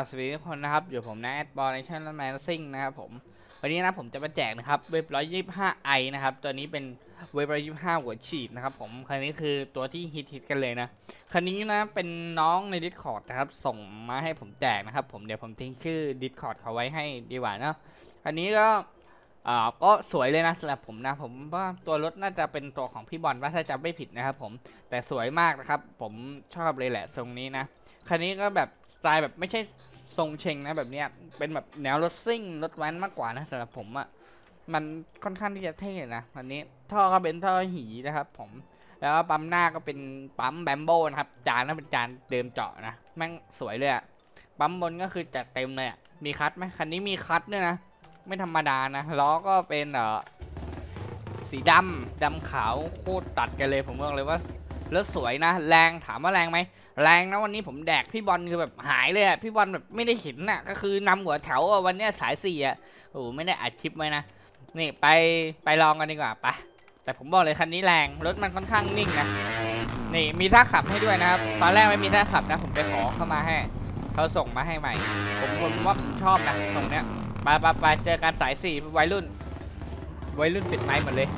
สวัสดีทุกคนนะครับอยู่ผมนะแอดบอลในช่องแมนซิงนะครับผมวันนี้นะผมจะมาแจกนะครับเว็บ125ไอนะครับตัวนี้เป็นเว็บ125หัวฉีดนะครับผมคันนี้คือตัวที่ฮิตฮิตกันเลยนะคันนี้นะเป็นน้องใน Discord นะครับส่งมาให้ผมแจกนะครับผมเดี๋ยวผมทิ้งชื่อ Discord เขาไว้ให้ดีกว่าเนะอันนี้ก็อ่าก็สวยเลยนะสำหรับผมนะผมว่าตัวรถน่าจะเป็นตัวของพี่บอลว่าถ้าจำไม่ผิดนะครับผมแต่สวยมากนะครับผมชอบเลยแหละทรงนี้นะคันนี้ก็แบบ ไตล์แบบไม่ใช่ทรงเชงนะแบบเนี้ย เป็นแบบแนวรถซิ่งรถแว้นมากกว่านะสำหรับผมอะ่ะมันค่อนข้างที่จะเท่นะคันนี้ท่อก็เป็นท่อหีนะครับ ผมแล้วปั๊มหน้าก็เป็นปั๊มแบมโบนะครับจานนั้นเป็นจานเดิมเจาะนะแม่งสวยเลยอะปั๊มบนก็คือจัดเต็มเลยอะมีคัทไหมคันนี้มีคัทด้วยนะไม่ธรรมดานะล้อก็เป็นเออสีดำดำขาวโคตรตัดกันเลยผมบอกเลยว่า รถสวยนะแรงถามว่าแรงไหมแรงนะวันนี้ผมแดกพี่บอลคือแบบหายเลยอะพี่บอลแบบไม่ได้ห็นน่ะก็คือนำหัวแถวอะวันเนี้ยสายสี่อะโอ้โหไม่ได้อัดคลิปไว้นะนี่ไปไปลองกันดีกว่าไปแต่ผมบอกเลยคันนี้แรงรถมันค่อนข้างนิ่งนะนี่มีท่าขับให้ด้วยนะครับตอนแรกไม่มีท่าขับนะ ผมไปขอเข้ามาให้เขาส่งมาให้ใหม่ ผมผมว่าผมชอบนะตรงเนี้ยไปไปไปเจอกันสายสี่วัยรุ่นวัยรุ่นปิดไม้หมดเลย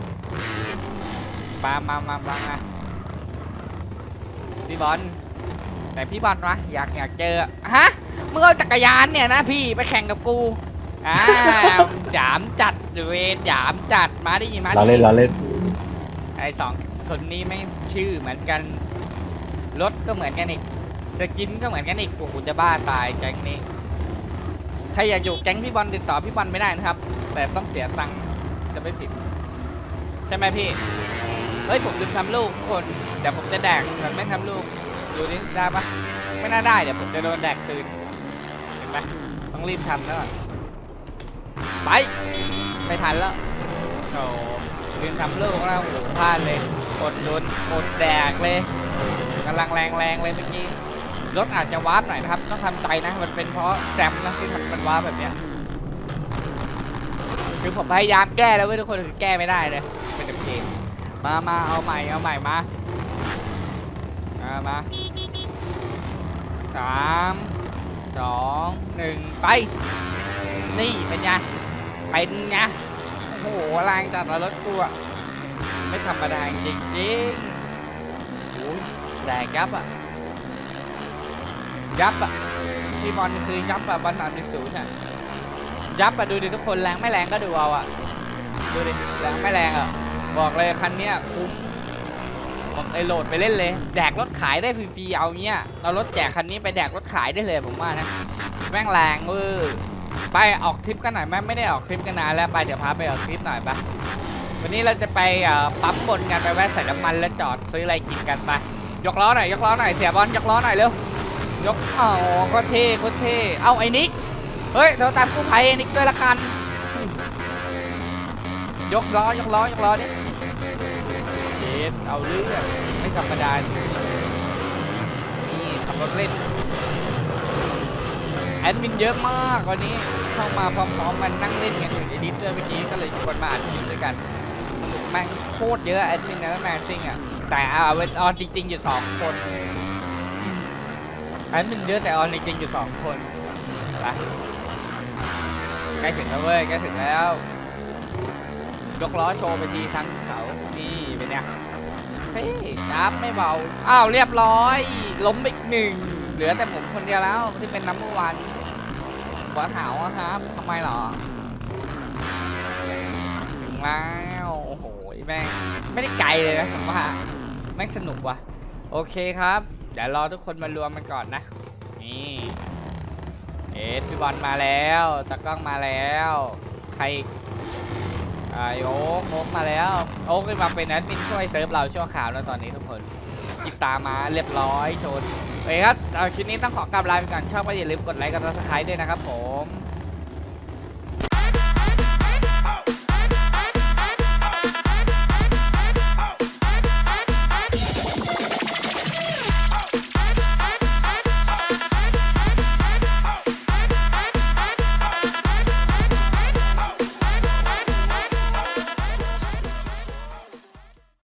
มามามามามา พี่บอลแต่พี่บอลวะอยากอยากเจอฮะมึงเอาจักรยานเนี่ยนะพี่ไปแข่งกับกูอ่าหยามจัดเวรหยามจัดมาดิมาเราดิเล่นเราเล่นไอสองคนนี้ไม่งชื่อเหมือนกันรถก็เหมือนกันอีกสกินก็เหมือนกันอีกโอ้โหจะบ้าตายแก๊งนี้ใครอยากอยู่แก๊งพี่บอลติดต่อพี่บอลไม่ได้นะครับ แต่ต้องเสียตังค์จะไม่ผิด ใช่ไหมพี่ เฮ้ยผมลืมทำลูกทุกคนเดี๋ยวผมจะแดกแบบไม่ทำลูกดูนี่ได้ปะไม่น่าได้เดี๋ยวผมจะโดนแดกคืนเห็นไหมต้องรีบทำแล้วไปไม่ทันแล้วโอ้ลืมทำลูกแล้วโอ้พลาดเลยอดโดนอดแดกเลยกำลังแรงแรงเลยเมื่อกี้รถอาจจะวาร์ปหน่อยนะครับต้องทำใจนะมันเป็นเพราะแซมนะที่มันมันวาร์ปแบบเนี้ยคือผมพยายามแก้แล้วเว้ยทุกคนคือแก้ไม่ได้เลยเป็นแบบเกม มามาเอาใหม่ เอาใหม่มามามาสามสองหนึ่งไป นี่เป็นไง เป็นไง โอ้โหแรงจัดรถกูอะไม่ธรรมดาจริงจริงโอ้ยแรงยับอะยับอะที่บอลคือยับอะบอลสามหนึ่งศูนย์อะยับอะดูดิทุกคนแรงไม่แรงก็ดูเอาอะดูดิแรงไม่แรงอะ บอกเลยคันเนี้ยคุ้มบอกไอโหลดไปเล่นเลย แดกรถขายได้ฟรีๆเอาเงี้ยเรารถแจกคันนี้ไปแดกรถขายได้เลยผมว่านะ แม่งแรงเวอไปออกทริปกันหน่อยไหมไม่ได้ออกทริปกันนานแล้วไปเดี๋ยวพาไปออกทริปหน่อยปะวันนี้เราจะไปปั๊มบนกันไปแวะใส่น้ำมันแล้วจอดซื้ออะไรกินกันไปยกล้อหน่อยยกล้อหน่อยเสียบอลยกล้อหน่อยเร็วยกอ๋อก็เท่ก็เท่เอาไอ้นิกเฮ้ยเราตามกู้ภัยไอ้นิกด้วยละกัน ยกล้อยกล้อยกล้อดิเจ็ดเอาเรื่องไม่ธรรมดาจริงนี่ขับรถเล่นแอดมินเยอะมากวันนี้เข้ามาพร้อมๆมันนั่งเล่นกันอยู่ในดิสด้วยเมื่อกี้ก็เลยชวนมาอ่านคลิปด้วยกันสนุกแม่งโคตรเยอะแอดมินนะแมนซิงอะแต่เอาเวออนจริงๆอยู่สองคนแอดมินเยอะแต่ออนจริงๆอยู่สองคนไปใกล้ถึงแล้วเว้ยใกล้ถึงแล้ว ยกล้อโชว์ไปทีทั้งเขานี่เป็นไงเฮ้ยจับไม่เบา อ้าวเรียบร้อย ล้มอีกหนึ่ง เหลือแต่ผมคนเดียวแล้วที่เป็นน้ำมันหัวขาวอะครับทำไมเหรอถึงแล้วโอ้โหแม่งไม่ได้ไกลเลยนะผมว่าแม่งสนุกว่ะโอเคครับ เดี๋ยวรอทุกคนมารวมมันก่อนนะนี่เอ็ดพี่บอลมาแล้วตากล้องมาแล้ว ใคร ไอโอ๊กโอ๊กมาแล้ว โอ๊กขึ้นมาเป็นแอดมินช่วยเซิร์ฟเราชั่วข่าวแล้วตอนนี้ทุกคนติดตามาเรียบร้อยชนโอเคครับคลิปนี้ต้องขอกลับลาไปก่อนชอบก็อย่าลืมกดไลค์กดซับสไครต์ด้วยนะครับผม